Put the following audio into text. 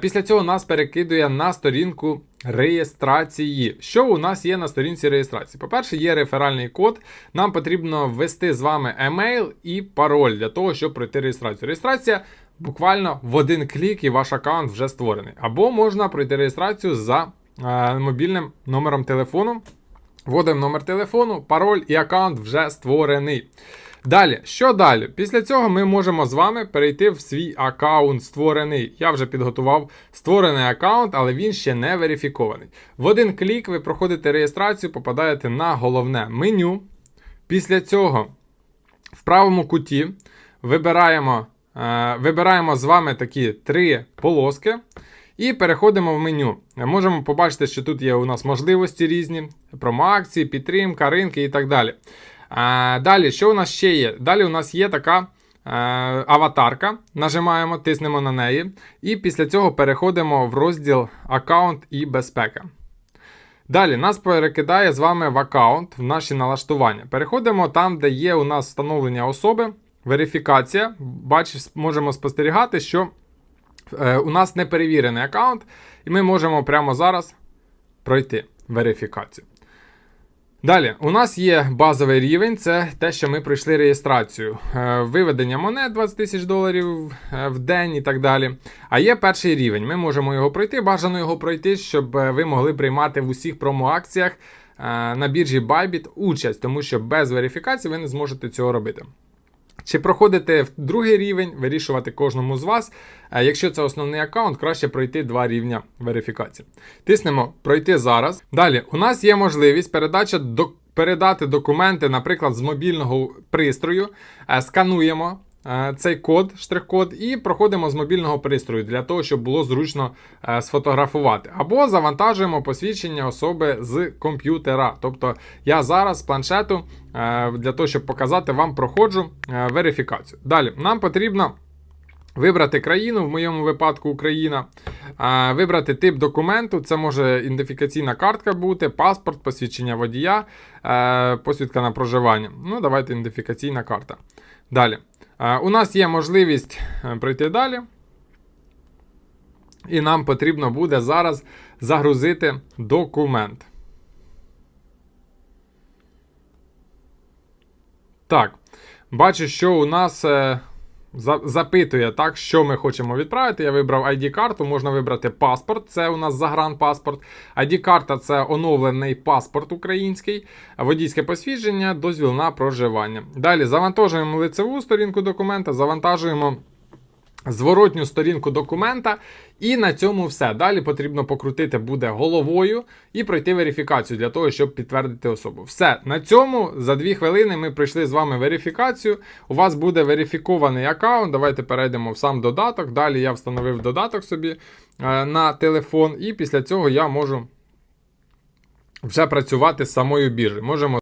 Після цього нас перекидує на сторінку реєстрації. Що у нас є на сторінці реєстрації? По-перше, є реферальний код. Нам потрібно ввести з вами емейл і пароль для того, щоб пройти реєстрацію. Реєстрація буквально в один клік і ваш аккаунт вже створений. Або можна пройти реєстрацію за е, мобільним номером телефону. Вводимо номер телефону, пароль і аккаунт вже створений. Далі, що далі? Після цього ми можемо з вами перейти в свій аккаунт створений. Я вже підготував створений аккаунт, але він ще не верифікований. В один клік ви проходите реєстрацію, попадаєте на головне меню. Після цього в правому куті вибираємо, е, вибираємо з вами такі три полоски. І переходимо в меню. Можемо побачити, що тут є у нас можливості різні, промоакції, підтримка, ринки і так далі. А, далі, що у нас ще є? Далі у нас є така е, аватарка. Нажимаємо, тиснемо на неї. І після цього переходимо в розділ Аккаунт і безпека. Далі нас перекидає з вами в аккаунт, в наші налаштування. Переходимо там, де є у нас встановлення особи, верифікація. Бачимо, можемо спостерігати, що е, у нас не перевірений аккаунт, і ми можемо прямо зараз пройти верифікацію. Далі, у нас є базовий рівень, це те, що ми пройшли реєстрацію. Е, Виведення монет 20 тисяч доларів е, в день і так далі. А є перший рівень. Ми можемо його пройти. Бажано його пройти, щоб е, ви могли приймати в усіх промоакціях на біржі Bybit участь, тому що без верифікації ви не зможете цього робити. Чи проходите в другий рівень, вирішувати кожному з вас. Якщо це основний аккаунт, краще пройти два рівня верифікації. Тиснемо пройти зараз. Далі, у нас є можливість передача до, передати документи, наприклад, з мобільного пристрою. Е, Скануємо цей код, штрих-код, і проходимо з мобільного пристрою для того, щоб було зручно е, сфотографувати. Або завантажуємо посвідчення особи з комп'ютера. Тобто я зараз з планшету е, для того, щоб показати вам, проходжу е, верифікацію. Далі нам потрібно. Вибрати країну, в моєму випадку Україна, вибрати тип документу, це може ідентифікаційна картка бути, паспорт, посвідчення водія, е, посвідка на проживання. Ну, давайте ідентифікаційна карта. Далі. У нас є можливість е, пройти далі. І нам потрібно буде зараз загрузити документ. Так, бачу, що у нас е, за- запитує, так, що ми хочемо відправити. Я вибрав ID-карту, можна вибрати паспорт, це у нас загранпаспорт. ID-карта це оновлений паспорт український, водійське посвідчення, дозвіл на проживання. Далі завантажуємо лицеву сторінку документа, завантажуємо зворотню сторінку документа, і на цьому все. Далі потрібно покрутити буде головою і пройти верифікацію для того, щоб підтвердити особу. Все, на цьому за 2 хвилини ми пройшли з вами верифікацію. У вас буде верифікований аккаунт. Давайте перейдемо в сам додаток. Далі я встановив додаток собі е, на телефон, і після цього я можу вже працювати з самою біржею. Можемо